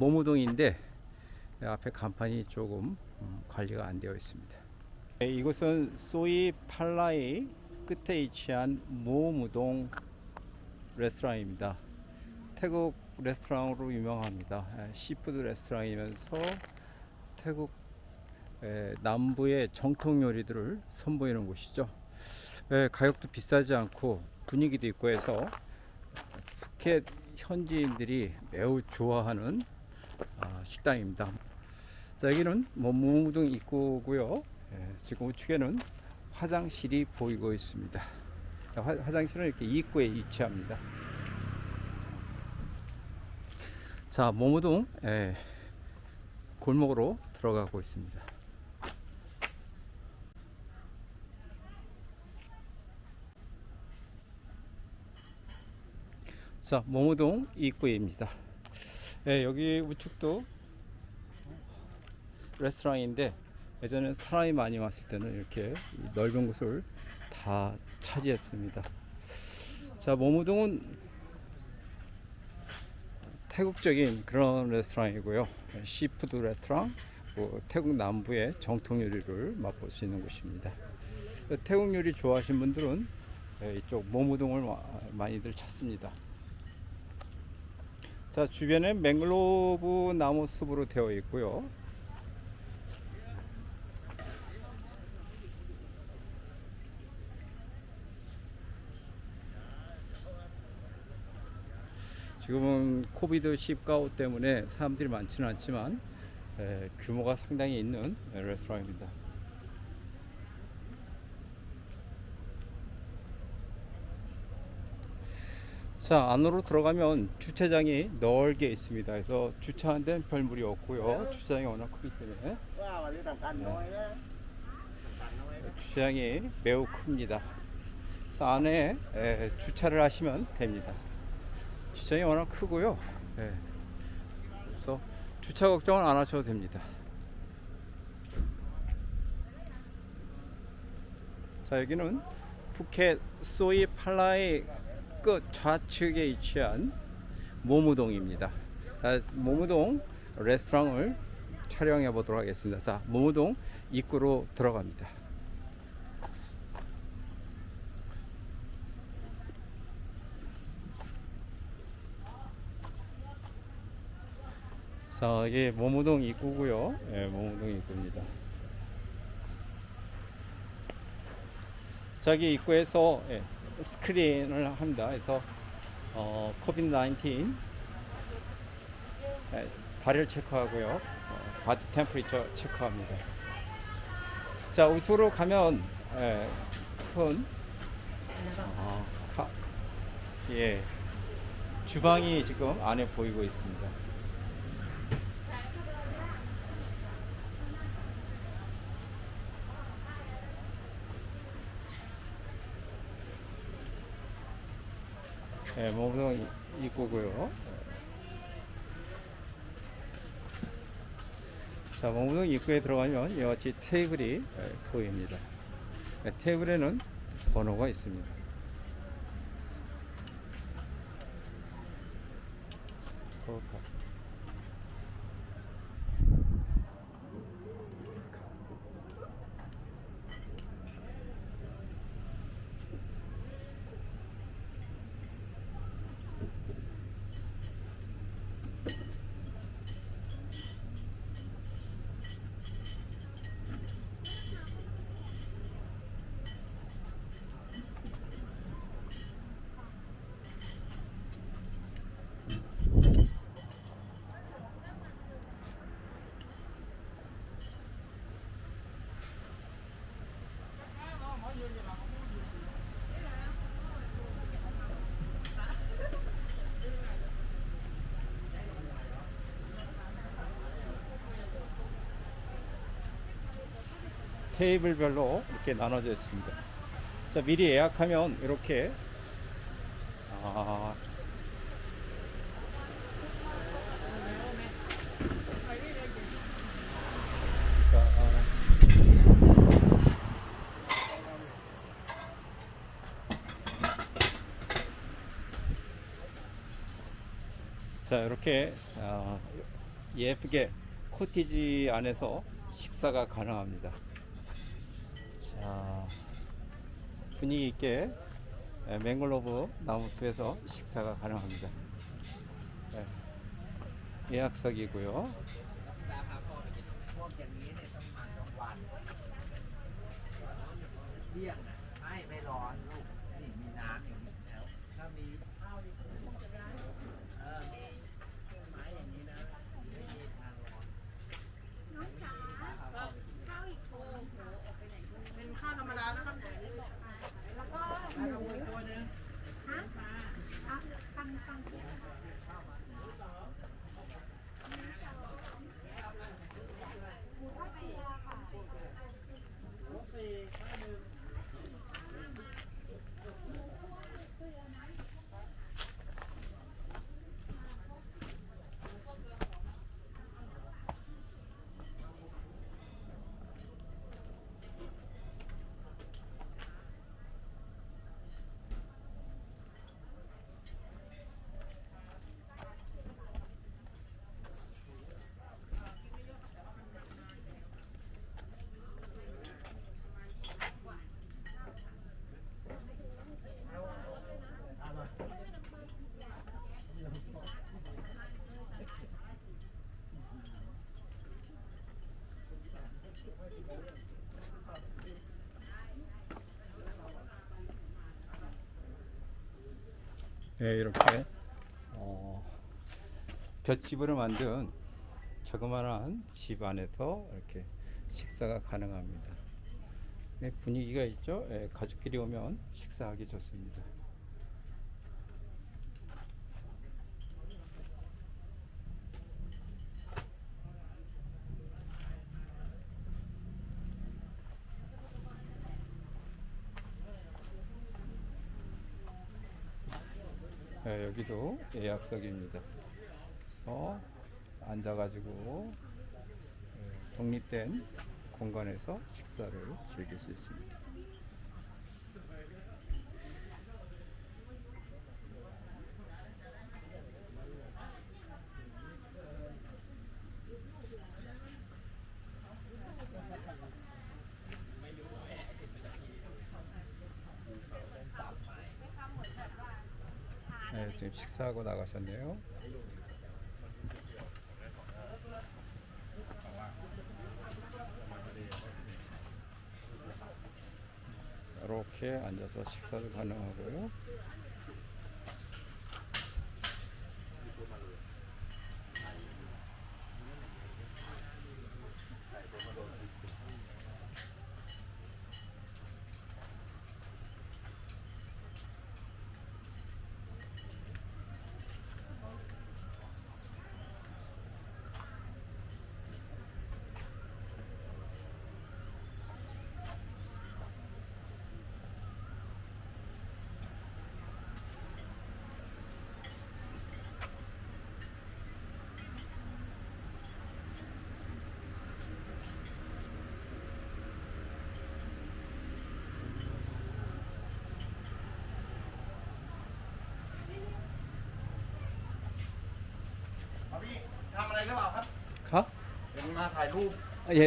모무동인데 앞에 간판이 조금 음, 관리가 안 되어 있습니다. 네, 이곳은 소이 팔라이 끝에 위치한 모무동 레스토랑입니다. 태국 레스토랑으로 유명합니다. 예, 시푸드 레스토랑이면서 태국 예, 남부의 정통 요리들을 선보이는 곳이죠. 예, 가격도 비싸지 않고 분위기도 있고 해서 푸켓 현지인들이 매우 좋아하는 아, 식당입니다. 자, 여기는 뭐 무무등 입구고요. 예, 지금 우측에는 화장실이 보이고 있습니다. 화, 화장실은 이렇게 입구에 위치합니다. 자, 모무동 예, 골목으로 들어가고 있습니다. 자, 모무동 입구입니다. 예, 여기 우측도 레스토랑인데 예전에 사람이 많이 왔을 때는 이렇게 이 넓은 곳을 다 차지했습니다. 자, 모무동은 태국적인 그런 레스토랑이고요. 시푸드 레스토랑, 뭐 태국 남부의 정통 요리를 맛볼 수 있는 곳입니다. 태국 요리 좋아하시는 분들은 예, 이쪽 모무동을 마- 많이들 찾습니다. 자, 주변에 맹글로브 나무 숲으로 되어 있고요. 지금은 코비드 19 때문에 사람들이 많지는 않지만 에, 규모가 상당히 있는 에, 레스토랑입니다. 자 안으로 들어가면 주차장이 넓게 있습니다. 그래서 주차하는 데는 별 무리 없고요. 주차장이 워낙 크기 때문에 á. 주차장이 매우 큽니다. 그래서 안에 에, 주차를 하시면 됩니다. 주차장이 워낙 크고요. 예. 그래서 주차 걱정은 안 하셔도 됩니다. 자 여기는 푸켓 소이 팔라의 끝 좌측에 위치한 모무동입니다. 자 모무동 레스토랑을 촬영해 보도록 하겠습니다. 자 모무동 입구로 들어갑니다. 자, 이게 모무동 입구고요. 예, 모무동 입구입니다. 저기 입구에서 예, 스크린을 합니다. 그래서 어, 코비드 19 예, 발열 체크하고요. 어, 바디 템퍼리처 체크합니다. 자, 우측으로 가면 예, 큰 아, 카, 예, 주방이 지금 안에 보이고 있습니다. 네, 모무동 입구고요. 자, 모무동 입구에 들어가면 이와 같이 테이블이 예, 보입니다. 네, 테이블에는 번호가 있습니다. 그렇다. 테이블별로 이렇게 나눠져 있습니다. 자, 미리 예약하면 이렇게 아, 자, 이렇게 아, 예쁘게 코티지 안에서 식사가 가능합니다. 자, 분위기 있게 에, 맹글로브 나무숲에서 식사가 가능합니다. 네, 예약석이고요. 네, 이렇게 어, 볏집으로 만든 자그마한 집 안에서 이렇게 식사가 가능합니다. 네, 분위기가 있죠. 예, 가족끼리 오면 식사하기 좋습니다. 예, 여기도 예약석입니다. 그래서 앉아가지고 예, 독립된 공간에서 식사를 즐길 수 있습니다. 지금 식사하고 나가셨네요. 이렇게 앉아서 식사도 가능하고요. หรืเปล่าครับครับ ยังมาถ่ายรูป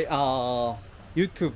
เอ่อ YouTube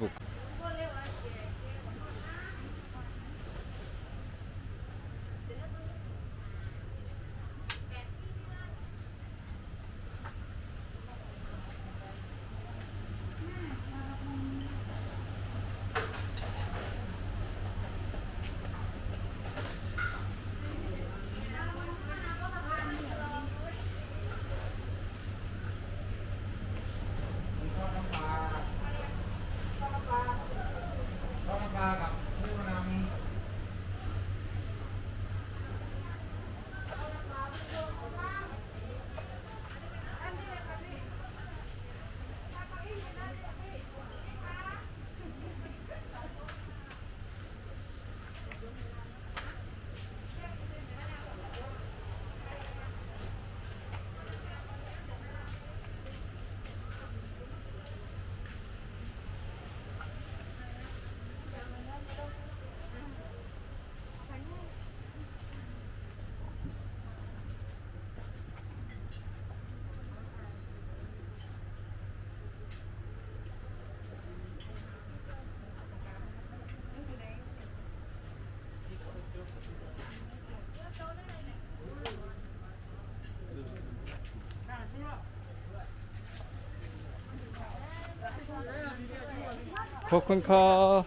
코쿤카